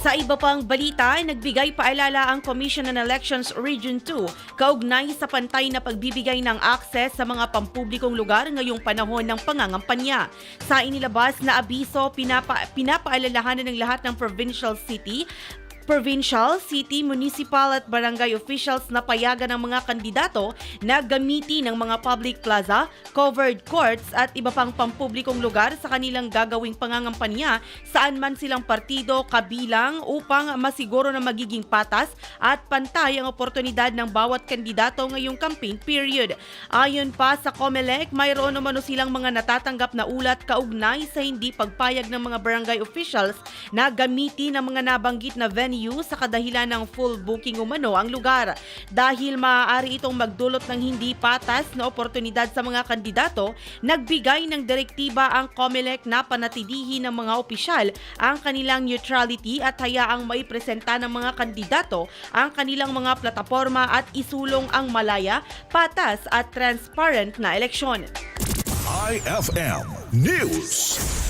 Sa iba pang balita, nagbigay paalala ang Commission on Elections Region 2 kaugnay sa pantay na pagbibigay ng akses sa mga pampublikong lugar ngayong panahon ng pangangampanya. Sa inilabas na abiso, pinapa, pinapaalalahanan ng lahat ng provincial city provincial, city, municipal at barangay officials na payagan ng mga kandidato na gamitin ng mga public plaza, covered courts at iba pang pampublikong lugar sa kanilang gagawing pangangampanya saan man silang partido kabilang upang masiguro na magiging patas at pantay ang oportunidad ng bawat kandidato ngayong campaign period. Ayon pa sa COMELEC, mayroon naman silang mga natatanggap na ulat kaugnay sa hindi pagpayag ng mga barangay officials na gamitin ang mga nabanggit na venue sa kadahilan ng full booking umano ang lugar. Dahil maaari itong magdulot ng hindi patas na oportunidad sa mga kandidato, nagbigay ng direktiba ang COMELEC na panatilihin ng mga opisyal ang kanilang neutrality at hayaang maipresenta ng mga kandidato ang kanilang mga plataforma at isulong ang malaya, patas at transparent na eleksyon. IFM News.